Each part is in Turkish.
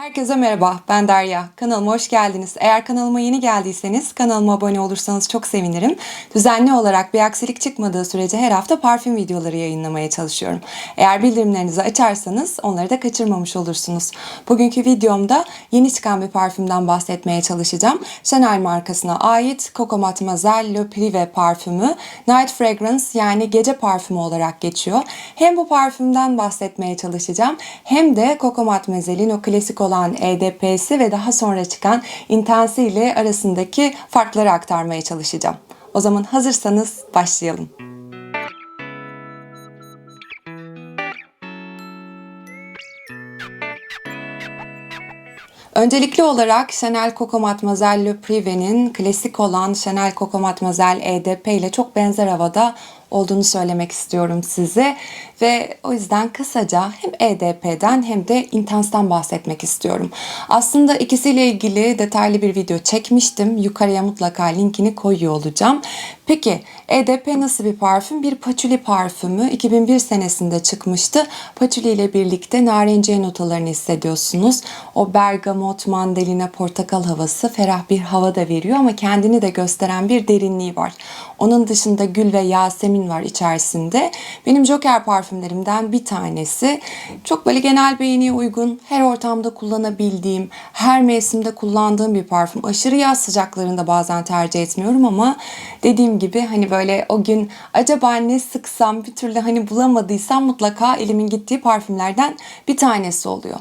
Herkese merhaba, ben Derya. Kanalıma hoş geldiniz. Eğer kanalıma yeni geldiyseniz kanalıma abone olursanız çok sevinirim. Düzenli olarak bir aksilik çıkmadığı sürece her hafta parfüm videoları yayınlamaya çalışıyorum. Eğer bildirimlerinizi açarsanız onları da kaçırmamış olursunuz. Bugünkü videomda yeni çıkan bir parfümden bahsetmeye çalışacağım. Chanel markasına ait Coco Mademoiselle Le Privé parfümü Night Fragrance yani gece parfümü olarak geçiyor. Hem bu parfümden bahsetmeye çalışacağım hem de Coco Mademoiselle'in o klasik olan EDP'si ve daha sonra çıkan Intense ile arasındaki farkları aktarmaya çalışacağım. O zaman hazırsanız başlayalım. Öncelikli olarak Chanel Coco Mademoiselle Le Privé'nin klasik olan Chanel Coco Mademoiselle EDP ile çok benzer havada olduğunu söylemek istiyorum size. Ve o yüzden kısaca hem EDP'den hem de Intense'den bahsetmek istiyorum. Aslında ikisiyle ilgili detaylı bir video çekmiştim. Yukarıya mutlaka linkini koyuyor olacağım. Peki EDP nasıl bir parfüm? Bir patchouli parfümü. 2001 senesinde çıkmıştı. Patchouli ile birlikte narenciye notalarını hissediyorsunuz. O bergamot, mandalina, portakal havası ferah bir hava da veriyor ama kendini de gösteren bir derinliği var. Onun dışında gül ve yasemin var içerisinde. Benim Joker parfümlerimden bir tanesi. Çok böyle genel beğeniye uygun, her ortamda kullanabildiğim, her mevsimde kullandığım bir parfüm. Aşırı yaz sıcaklarında bazen tercih etmiyorum ama dediğim gibi hani böyle o gün acaba ne sıksam bir türlü hani bulamadıysam mutlaka elimin gittiği parfümlerden bir tanesi oluyor.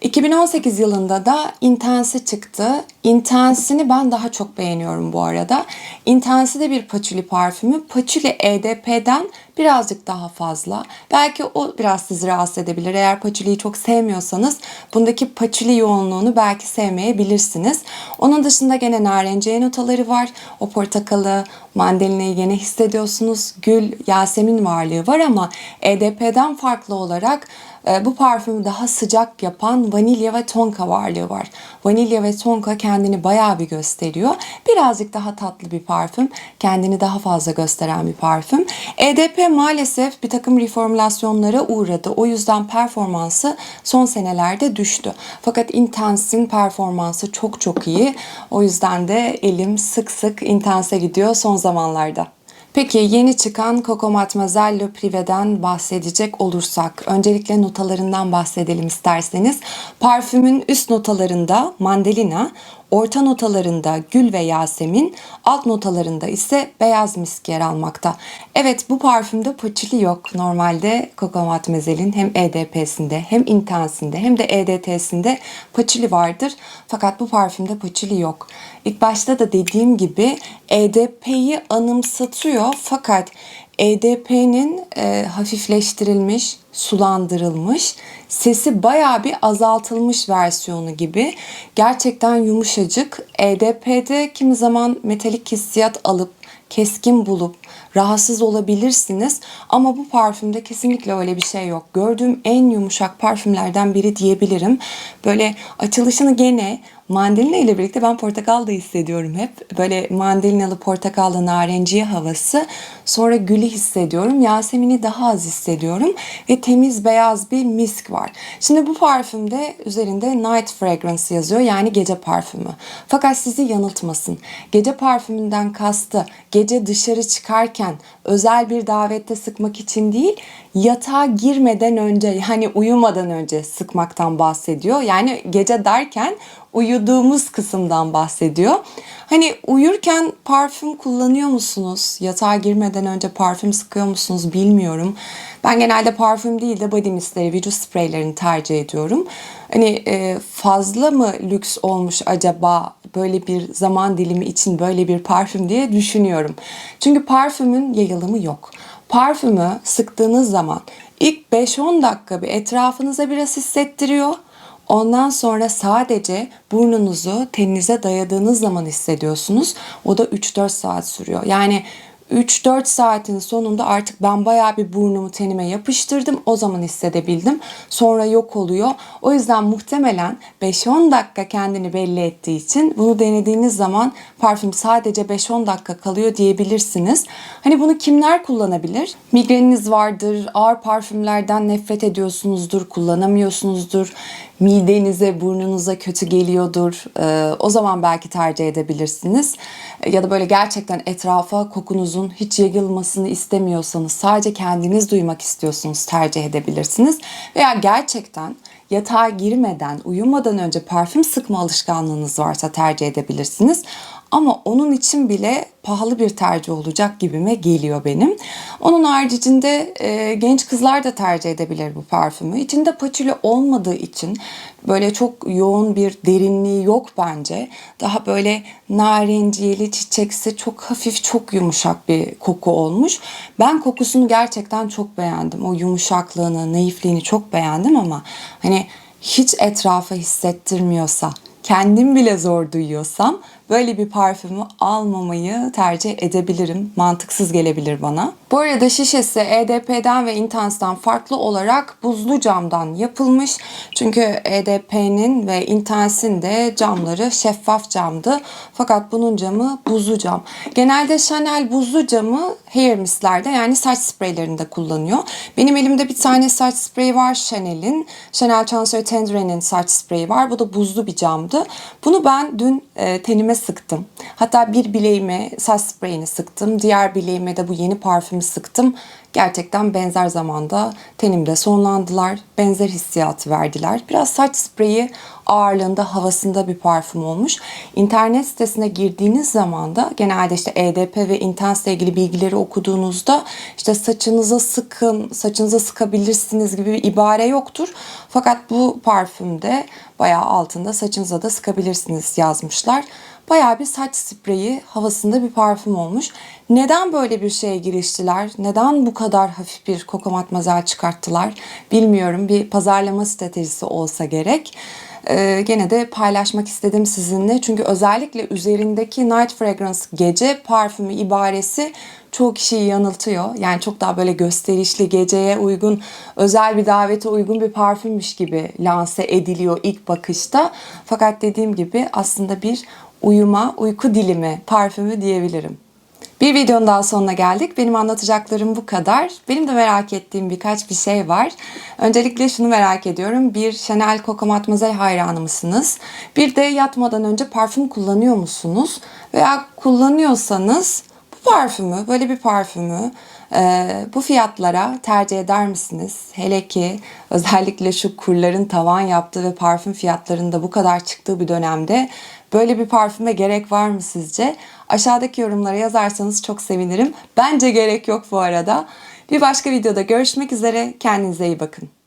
2018 yılında da Intense çıktı. Intense'ini ben daha çok beğeniyorum bu arada. Intense de bir patchouli parfümü. Patchouli EDP'den birazcık daha fazla. Belki o biraz sizi rahatsız edebilir. Eğer patchouli'yi çok sevmiyorsanız bundaki patchouli yoğunluğunu belki sevmeyebilirsiniz. Onun dışında gene narenciye notaları var. O portakalı, mandalinayı gene hissediyorsunuz. Gül, yasemin varlığı var ama EDP'den farklı olarak bu parfümü daha sıcak yapan vanilya ve tonka varlığı var. Vanilya ve tonka kendini bayağı bir gösteriyor. Birazcık daha tatlı bir parfüm. Kendini daha fazla gösteren bir parfüm. EDP maalesef bir takım reformülasyonlara uğradı. O yüzden performansı son senelerde düştü. Fakat Intense'in performansı çok çok iyi. O yüzden de elim sık sık Intense'e gidiyor son zamanlarda. Peki yeni çıkan Coco Mademoiselle Le Privé'den bahsedecek olursak öncelikle notalarından bahsedelim isterseniz. Parfümün üst notalarında mandalina, orta notalarında gül ve yasemin, alt notalarında ise beyaz misk yer almakta. Evet bu parfümde patchouli yok. Normalde Coco Mademoiselle'in hem EDP'sinde hem Intense'inde hem de EDT'sinde patchouli vardır. Fakat bu parfümde patchouli yok. İlk başta da dediğim gibi EDP'yi anımsatıyor fakat EDP'nin e, hafifleştirilmiş, sulandırılmış, sesi bayağı bir azaltılmış versiyonu gibi. Gerçekten yumuşacık. EDP'de kimi zaman metalik hissiyat alıp keskin bulup rahatsız olabilirsiniz. Ama bu parfümde kesinlikle öyle bir şey yok. Gördüğüm en yumuşak parfümlerden biri diyebilirim. Böyle açılışını gene mandalina ile birlikte ben portakal da hissediyorum hep. Böyle mandalinalı portakallı narenciye havası. Sonra gülü hissediyorum. Yasemini daha az hissediyorum. Ve temiz beyaz bir misk var. Şimdi bu parfümde üzerinde night fragrance yazıyor. Yani gece parfümü. Fakat sizi yanıltmasın. Gece parfümünden kastı gece dışarı çıkarken özel bir davette sıkmak için değil yatağa girmeden önce yani uyumadan önce sıkmaktan bahsediyor. Yani gece derken uyuduğumuz kısımdan bahsediyor. Hani uyurken parfüm kullanıyor musunuz? Yatağa girmeden önce parfüm sıkıyor musunuz bilmiyorum. Ben genelde parfüm değil de body mistleri, vücut spreylerini tercih ediyorum. Hani e, fazla mı lüks olmuş acaba böyle bir zaman dilimi için böyle bir parfüm diye düşünüyorum. Çünkü parfümün yayılımı yok. Parfümü sıktığınız zaman ilk 5-10 dakika bir etrafınıza biraz hissettiriyor. Ondan sonra sadece burnunuzu teninize dayadığınız zaman hissediyorsunuz. O da 3-4 saat sürüyor. Yani 3-4 saatin sonunda artık ben bayağı bir burnumu tenime yapıştırdım. O zaman hissedebildim. Sonra yok oluyor. O yüzden muhtemelen 5-10 dakika kendini belli ettiği için bunu denediğiniz zaman parfüm sadece 5-10 dakika kalıyor diyebilirsiniz. Hani bunu kimler kullanabilir? Migreniniz vardır, ağır parfümlerden nefret ediyorsunuzdur, kullanamıyorsunuzdur. midenize, burnunuza kötü geliyordur. Ee, o zaman belki tercih edebilirsiniz. Ya da böyle gerçekten etrafa kokunuzun hiç yayılmasını istemiyorsanız, sadece kendiniz duymak istiyorsunuz tercih edebilirsiniz. Veya gerçekten yatağa girmeden, uyumadan önce parfüm sıkma alışkanlığınız varsa tercih edebilirsiniz. Ama onun için bile pahalı bir tercih olacak gibime geliyor benim. Onun haricinde e, genç kızlar da tercih edebilir bu parfümü. İçinde patchouli olmadığı için böyle çok yoğun bir derinliği yok bence. Daha böyle narinciyeli, çiçeksi, çok hafif, çok yumuşak bir koku olmuş. Ben kokusunu gerçekten çok beğendim. O yumuşaklığını, naifliğini çok beğendim ama hani hiç etrafa hissettirmiyorsa, kendim bile zor duyuyorsam böyle bir parfümü almamayı tercih edebilirim. Mantıksız gelebilir bana. Bu arada şişesi EDP'den ve Intense'den farklı olarak buzlu camdan yapılmış. Çünkü EDP'nin ve Intense'in de camları şeffaf camdı. Fakat bunun camı buzlu cam. Genelde Chanel buzlu camı hair mistlerde yani saç spreylerinde kullanıyor. Benim elimde bir tane saç spreyi var Chanel'in. Chanel Chancery Tendre'nin saç spreyi var. Bu da buzlu bir camdı. Bunu ben dün e, tenime sıktım. Hatta bir bileğime saç spreyini sıktım. Diğer bileğime de bu yeni parfümü sıktım. Gerçekten benzer zamanda tenimde sonlandılar. Benzer hissiyatı verdiler. Biraz saç spreyi ağırlığında, havasında bir parfüm olmuş. İnternet sitesine girdiğiniz zaman da genelde işte EDP ve Intense ilgili bilgileri okuduğunuzda işte saçınıza sıkın, saçınıza sıkabilirsiniz gibi bir ibare yoktur. Fakat bu parfümde bayağı altında saçınıza da sıkabilirsiniz yazmışlar. Bayağı bir saç spreyi havasında bir parfüm olmuş. Neden böyle bir şeye giriştiler? Neden bu kadar hafif bir Coco Matmazel çıkarttılar? Bilmiyorum. Bir pazarlama stratejisi olsa gerek. Ee, gene de paylaşmak istedim sizinle. Çünkü özellikle üzerindeki Night Fragrance gece parfümü ibaresi çoğu kişiyi yanıltıyor. Yani çok daha böyle gösterişli, geceye uygun, özel bir davete uygun bir parfümmüş gibi lanse ediliyor ilk bakışta. Fakat dediğim gibi aslında bir uyuma, uyku dilimi parfümü diyebilirim. Bir videonun daha sonuna geldik. Benim anlatacaklarım bu kadar. Benim de merak ettiğim birkaç bir şey var. Öncelikle şunu merak ediyorum. Bir Chanel Coco Matmazel hayranı mısınız? Bir de yatmadan önce parfüm kullanıyor musunuz? Veya kullanıyorsanız bu parfümü, böyle bir parfümü e, bu fiyatlara tercih eder misiniz? Hele ki özellikle şu kurların tavan yaptığı ve parfüm fiyatlarında bu kadar çıktığı bir dönemde böyle bir parfüme gerek var mı sizce? Aşağıdaki yorumlara yazarsanız çok sevinirim. Bence gerek yok bu arada. Bir başka videoda görüşmek üzere. Kendinize iyi bakın.